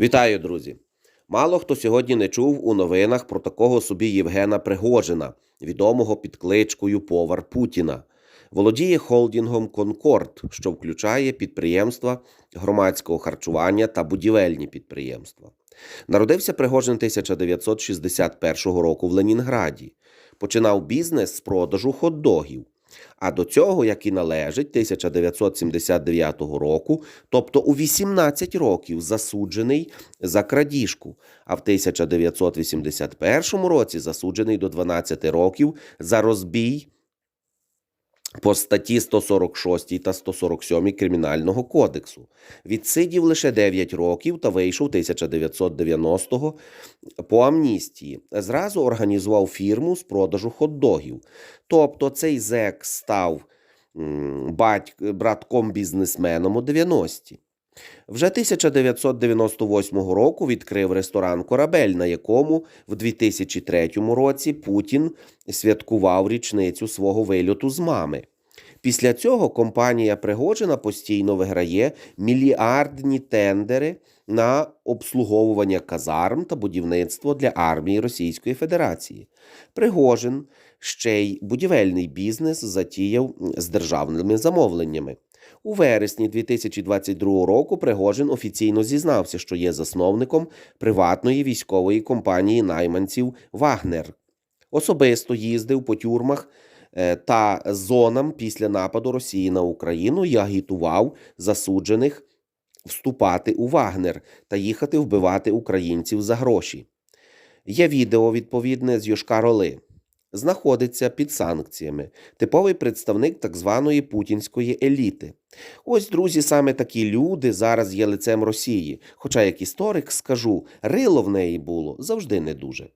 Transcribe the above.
Вітаю, друзі! Мало хто сьогодні не чув у новинах про такого собі Євгена Пригожина, відомого під кличкою Повар Путіна. Володіє холдингом Конкорд, що включає підприємства громадського харчування та будівельні підприємства. Народився Пригожин 1961 року в Ленінграді. Починав бізнес з продажу хот-догів. А до цього, як і належить, 1979 року, тобто у 18 років засуджений за крадіжку, а в 1981 році засуджений до 12 років за розбій по статті 146 та 147 Кримінального кодексу. Відсидів лише 9 років та вийшов 1990-го по амністії. Зразу організував фірму з продажу хот-догів. Тобто цей зек став батьк, братком-бізнесменом у 90-ті. Вже 1998 року відкрив ресторан Корабель, на якому в 2003 році Путін святкував річницю свого вильоту з мами. Після цього компанія Пригожина постійно виграє мільярдні тендери на обслуговування казарм та будівництво для армії Російської Федерації. Пригожин ще й будівельний бізнес затіяв з державними замовленнями. У вересні 2022 року Пригожин офіційно зізнався, що є засновником приватної військової компанії найманців Вагнер. Особисто їздив по тюрмах та зонам після нападу Росії на Україну і агітував засуджених вступати у Вагнер та їхати вбивати українців за гроші. Є відео відповідне з Йошкар-Оли. Знаходиться під санкціями, типовий представник так званої путінської еліти. Ось, друзі, саме такі люди зараз є лицем Росії. Хоча, як історик скажу, рило в неї було завжди не дуже.